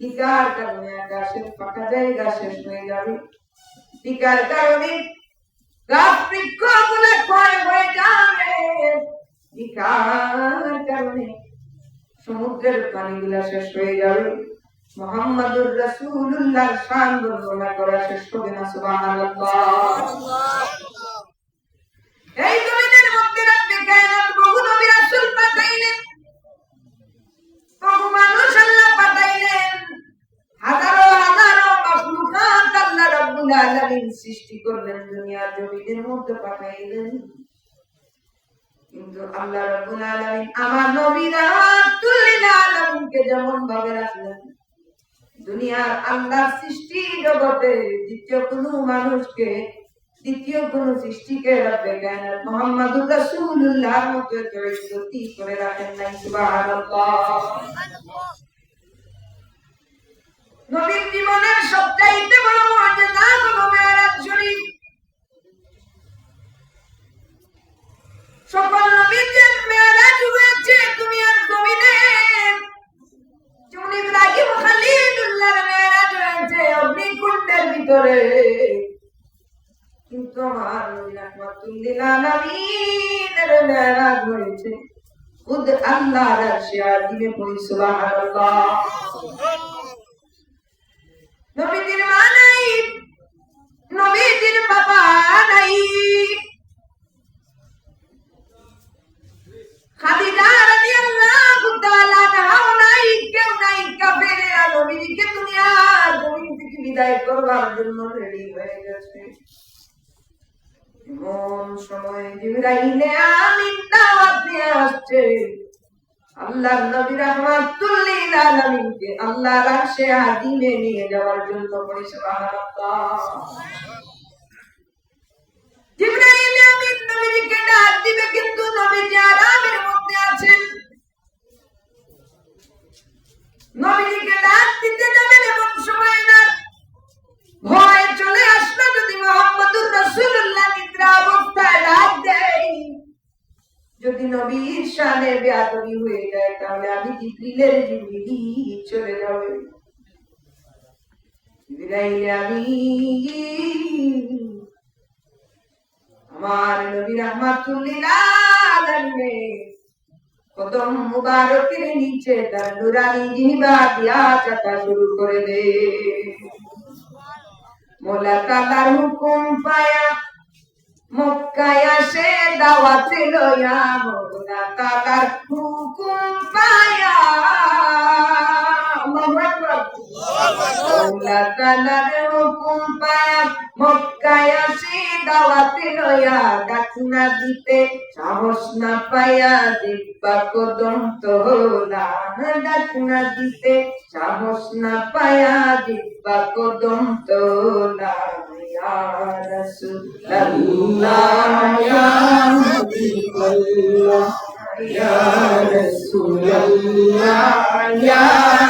টিকার কারণে আকাশের ফাঁকা জায়গা শেষ হয়ে যাবে। টিকার কারণে গাছ বৃক্ষগুলো ক্ষয় হয়ে যাবে। টিকার কারণে সমুদ্রের পানিগুলা শেষ হয়ে যাবে। মোহাম্মদুর রাসূলুল্লাহর শান বর্ণনা করা শেষ হবে না সুবহানাল্লাহ। এই জমিনের মধ্যে রাখবে কায়নাত বহু নবী রাসূল পাঠাইলেন। সৃষ্টি করলেন দুনিয়ার জমিনের মধ্যে পাঠাইলেন। কিন্তু আল্লাহ রাব্বুল আলামিন আমার নবী রাহমাতুল আলামিনকে যেমন ভাবে রাখলেন। দুনিয়ার আল্লাহ সৃষ্টি জগতে দ্বিতীয় কোনো মানুষকে, দ্বিতীয় কোন সৃষ্টিকে রাখবে কেন মোহাম্মদুর রাসূলুল্লাহর মতো করে রাখেন নাই, সুবহানাল্লাহ। নবীর জীবনের সবচাইতে বড় মর্যাদা হলো মেরাজ শরীফ সকল নবীদের মেরাজ হয়েছে দুনিয়ার জমিনে, যেমন ইব্রাহিম খলিলুল্লাহর মেরাজ হয়েছে অগ্নিকুণ্ডের ভিতরে। কিন্তু আমার রাহমাতুল্লিল আলামিনের মেরাজ হয়েছে খুদ আল্লাহর আরশে আজিমে পড়ি, সুবহানাল্লাহ। নবীজির মা নাই, নবীজির বাবা নাই। খাদিজা রাদিয়াল্লাহু তাআলা নাও নাই, কেউ নাই, কাফেরেরা নবীজিকে দুনিয়ার জমিন থেকে বিদায় করবার জন্য রেডি হয়ে গেছে। এমন সময় জিবরাইলে আমিন দাওয়াত দিয়ে আসছে। আল্লাহর নবী রাহমাতুল লিল আলামিনকে আল্লাহর আরশে নিয়ে যাওয়ার জন্য জিবরাইল আমিন নবীকে ডাক দিবে, কিন্তু নবীজি আরামের মধ্যে আছেন নবীজিকে ডাক দিতে যাবেন এমন সময় না। ভয় চলে আসলো যদি মোহাম্মদুর রাসূলুল্লাহ নিদ্রা অবস্থায় ডাক দেয় যদি নবীর শানে বেয়াদবি হয়ে যায়, তাহলে আমি জিবরিলের জিবরিলি চলে যাবে? জিবরাইল আমি আমার নবী রাহমাতুল্লিল কদম মুবারকের নিচে তার নুরানি জিহবা দিয়া চাকা শুরু করে দে। মোলা তালার হুকুম পায়া মক্কায় আসে, দাওয়াতে লয়া মোলা তালার হুকুম পায়া। মৌলা তালার হুকুম পায়া, মক্কায় আসি, দাওয়াতে লয়া ডাক দিতে সাহস না পায়া দিব্বা কদম তোলা ডাক না দিতে সাহস না পায়া দিব্বা কদম তোলা ইয়া রাসূলুল্লাহ ইয়া হাবিবাল্লাহ ইয়া রাসূলুল্লাহ ইয়া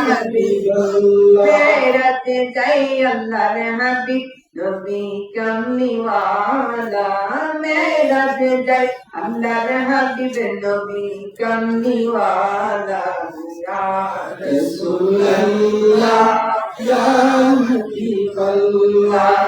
হাবিবাল্লাহ তেরাতে যাই আল্লাহর হাবিব নবী কমলিওয়ালা মেরাতে যাই আল্লাহর হাবিব নবী কমলিওয়ালা ইয়া রাসূলুল্লাহ يا حبيب الله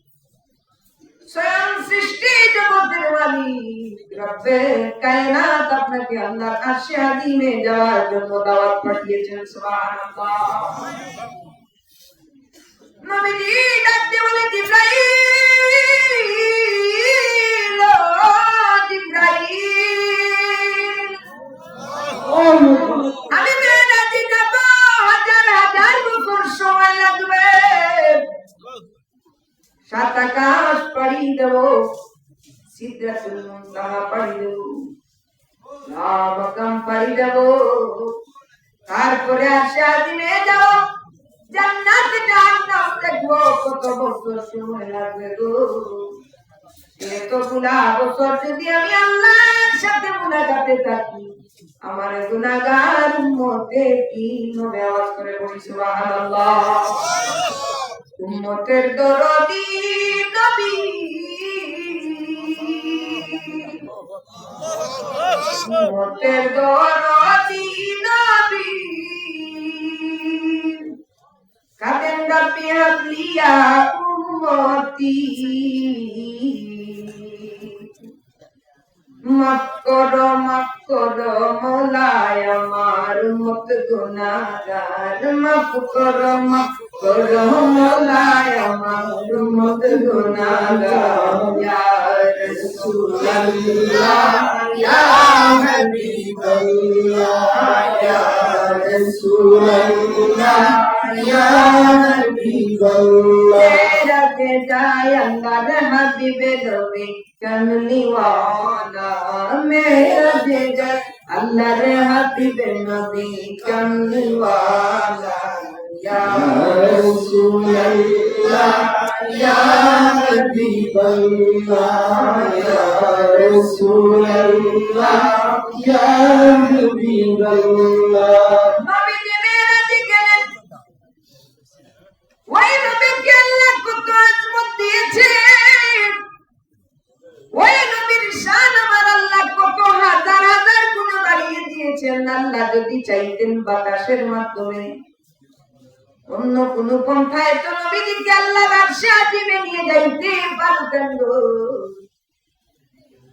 স্বয়ং সৃষ্টি জগতের মালিক রব্বে কায়নাত আপনাকে আল্লাহর আরশে আযীমে যাওয়ার জন্য দাওয়াত পাঠিয়েছেন সুবহানাল্লাহ। নবীজি ডাক বলে জিব্রাইল ও জিব্রাইল! আমি দেব সিদ্ধাতুল মুনতাহা পাড়ি দেব লামাকাম পাড়ি দেব তারপরে আসে আদিমে যাব জান্নাত বছর যদি আমি আল্লাহর সাথে মুলাকাতে থাকি, আমার গুনাহগার উম্মতে কি নবে আওয়াজ করে বলি, সুবহানাল্লাহ। উম্মতের দরদি নবী উম্মতের দরদি নবী কাদের ডাবি হাতলিয়া উম্মতি মাফ করো মাফ করো, মোলায় আমার মত গুনাগার করো মোলায় আমার মত গুনাগার ইয়া রাসূলুল্লাহ ইয়া হাবিবাল্লাহ ইয়া রাসূলুল্লাহ ইয়া হাবিবাল্লাহ তেরাতে যায় আল্লাহর হাবিবে নবী কমলি ওয়ালা মেরা দে যায় আল্লাহর হাবিবে নবী কমলি ওয়ালা যদি চাইতেন বাতাসের মাধ্যমে অন্য কোন পন্থায় তো নবীজিকে আল্লাহ ব্যবসা দিবে নিয়ে যাইতে পারতেন গো।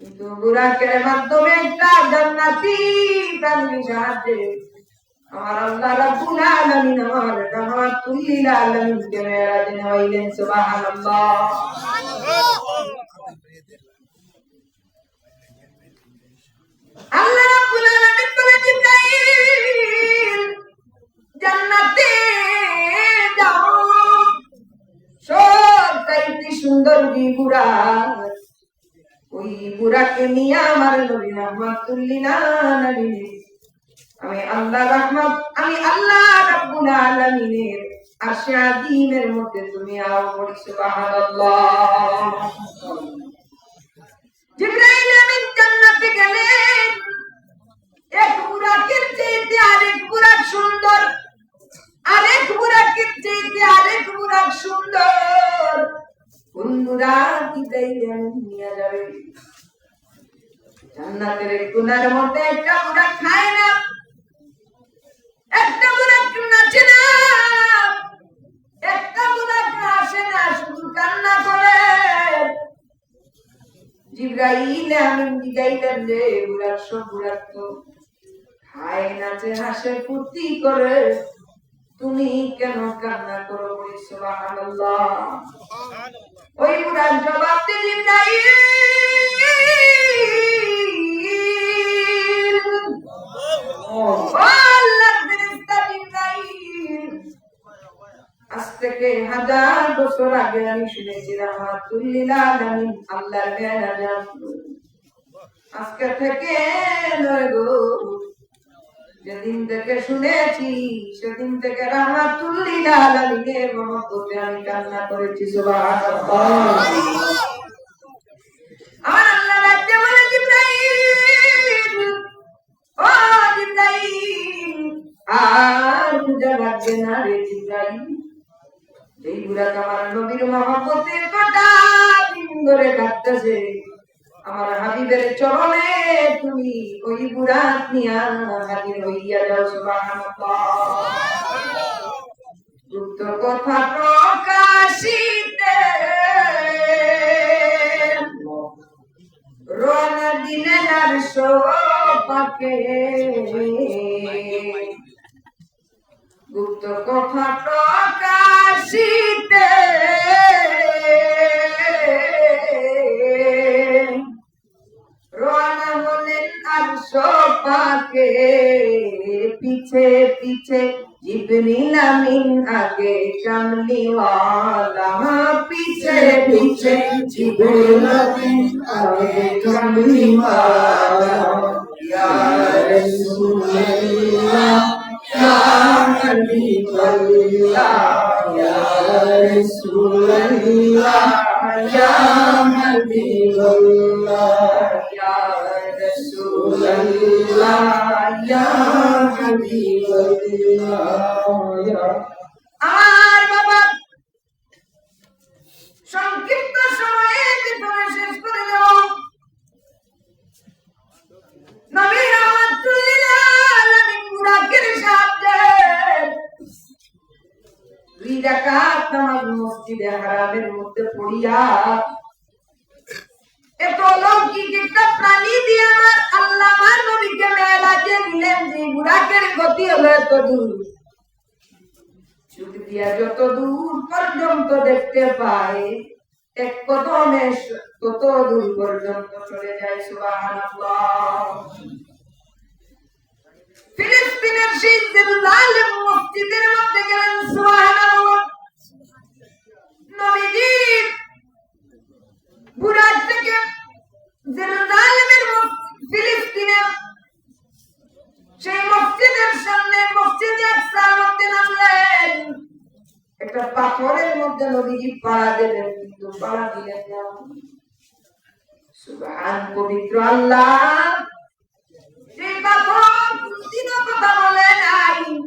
কিন্তু বুরাকের মাধ্যমে একটা জান্নাতি প্রাণী সাহায্যে আমার আল্লাহ রাব্বুল আলামিন আমার রাহমাতুল লিল আলামিন কে মেরাজে নেওয়াইলেন সুবহানাল্লাহ। আল্লাহ বুড়াকে নিয়ে আমার নবী রহমাতুল্লিল আলামিন আমি আল্লাহ রহমত, আমি আল্লাহ রাব্বুল আলামিনের আরশে আযীমের মধ্যে তুমি আও বলি সুবহানাল্লাহ। জিবরাইল আমিন জান্নাতে গেলেন এক বুড়াকের চাইতে আরেক বুড়াক সুন্দর, আরেক বুড়াকের চাইতে আরেক বুড়াক সুন্দর। কোন নিয়ে যাবে। জান্নাতের কোনার মধ্যে একটা বুড়া খায় না। একটা বুড়া নাচে না। একটা বুড়া আসে না শুধু কান্না করে। জিব্রাইল আমিন জিগাইলেন রে বুড়ার সব বুড়ার তো খায় নাচে হাসে ফুর্তি করে। তুমি কেন কান্না করো বলি সুবহানাল্লাহ। ওই বুড়ার জবাব দিয়ে জিব্রাইল। আজ থেকে আমি শুনেছি রহমাতুল্লিল আলামিন আল্লাহর মেরাজ আসলো আজকে যেদিন থেকে শুনেছি, সেদিন থেকে রহমাতুল্লিল আলামিনের মহব্বতে আমি কান্না করেছি, সুবহানাল্লাহ। আমার আমার হাবিবের চরণে তুমি ওই বুড়া নিয়া হাজির হইয়া যাও সুবহানাল্লাহ। কথা প্রকাশিতে রন দিলেন আর সোপাকে গুপ্ত কথা প্রকাশিতে রওনা হলেন আর সোপাকে পিছে পিছে जिबरील अमीन आगे कमली वाला पीछे पीछे जिबरील अमीन आगे कमली वाला या रसूल अल्लाह या नबी अल्लाह या रसूल अल्लाह या নামাজ হারামের মধ্যে পড়িয়া। এত লৌকিক একটা প্রাণী দিয়ে আমার আল্লাহ আমার নবীকে মেলাকে দিলেন, যে বুড়াকের গতি হলো এত দূর। চোখ দিয়া যত দূর পর্যন্ত দেখতে পায়, এক কদমে তত দূর পর্যন্ত চলে যায়, সুবহানাল্লাহ। ফিলিস্তিনের সেই জেরুজালেম মসজিদের মধ্যে গেলেন, সুবহানাল্লাহ। থেকে জেরুজালেমের ফিলিস্তিনের সেই মসজিদের সামনে মসজিদে নামলেন। একটা পাথরের মধ্যে পাড়া কিন্তু পাড়া দিলেন না। সুবহান পবিত্র আল্লাহ। সেই পাথর কথা বলে নাই।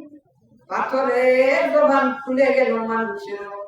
পাথরের জবান খুলে গেল মানুষের।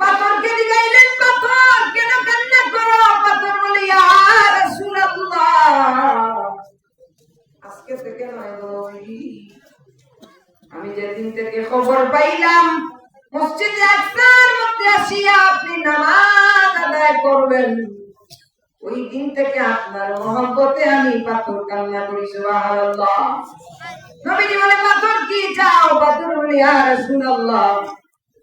পাথরকে জিগাইলেন পাথর, কেন কান্না করো? পাথর বলে রাসূলুল্লাহ। আজকে থেকে নয় আমি যেদিন থেকে খবর পাইলাম, মসজিদে আকসার মধ্যে আসিয়া আপনি নামাজ আদায় করবেন। ওই দিন থেকে আপনার মহব্বতে আমি পাথর কান্না করি, সুবহানাল্লাহ। নবীজি বলে, পাথর কি? চাও পাথর বলে, ইয়া রাসূলুল্লাহ।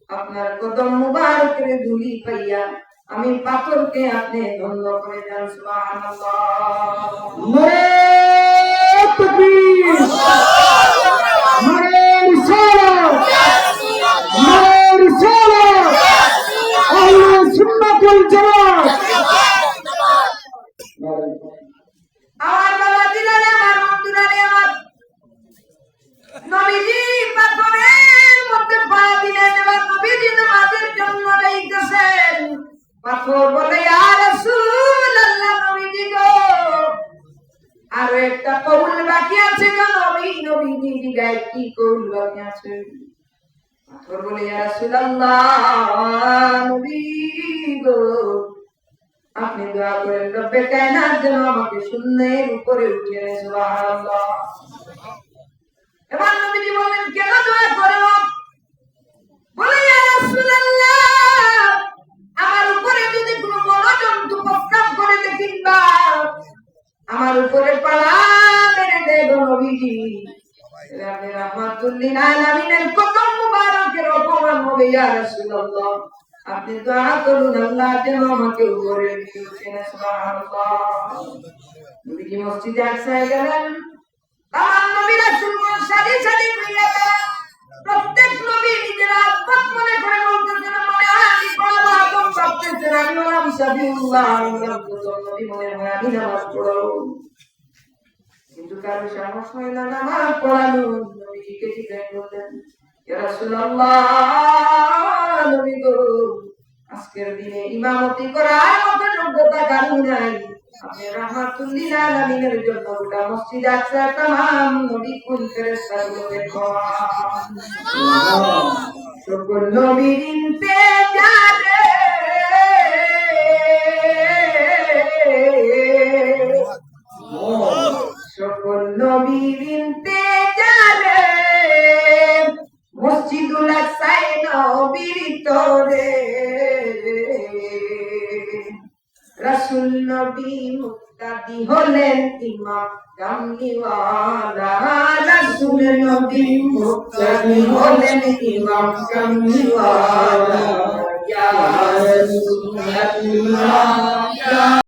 আপনার কদম মুবারকের ধুলি পাইয়া আমি পাথরকে আপনি ধন্য করে দেন সুবহানাল্লাহ। জিগায় কি কবুল পাথর বলে রাসূলুল্লাহ, নবী গো, আপনি দোয়া করেন, রব্বে কায়নাত যেন আমাকে শূন্যের উপরে নেয়, সুবহানাল্লাহ। এবার নবীজি বলেন, কেন দোয়া করো? বলে, ইয়া রাসূলুল্লাহ, আমার উপরে যদি কোনো বড় জন্তু প্রস্তাব করে দেখিবা আমার উপরে পালা মেরে দেব নবীজি। আপনি দোয়া করুন, আল্লাহ যেন আমাকে উপরে উঠিয়ে নেয় সুবহানাল্লাহ। মসজিদে আকসায় গেলেন। আমার নবী রাসূল সারি সারি হইয়া প্রত্যেক নবী নিজের আত্মত মনে করে বলতেছেন মনে হয় আমি পড়াবো আদম ভাবতেছেন আমি হলাম সাবিউল্লাহ আমি নবী মনে হয়, আমি নামাজ পড়াবো। কিন্তু কারও সাহস হয় না নামাজ পড়ানো নবীজিকে জিজ্ঞাসা করলেন আজকের দিনে ইমামতি করার মতো যোগ্যতা কারও নাই। আপনি রাহমাতুল্লিল আলামিনের জন্য গোটা মসজিদ আকসা তামাম নবী কুল ফেরেশতাগুলোকে খাওয়ান সকল নবীর ইন্তেজারে কামলিওয়ালা রসুল নবী মুক্তাদি হলেন ইমাম কামলিওয়ালা ইয়া রাসূলুল্লাহ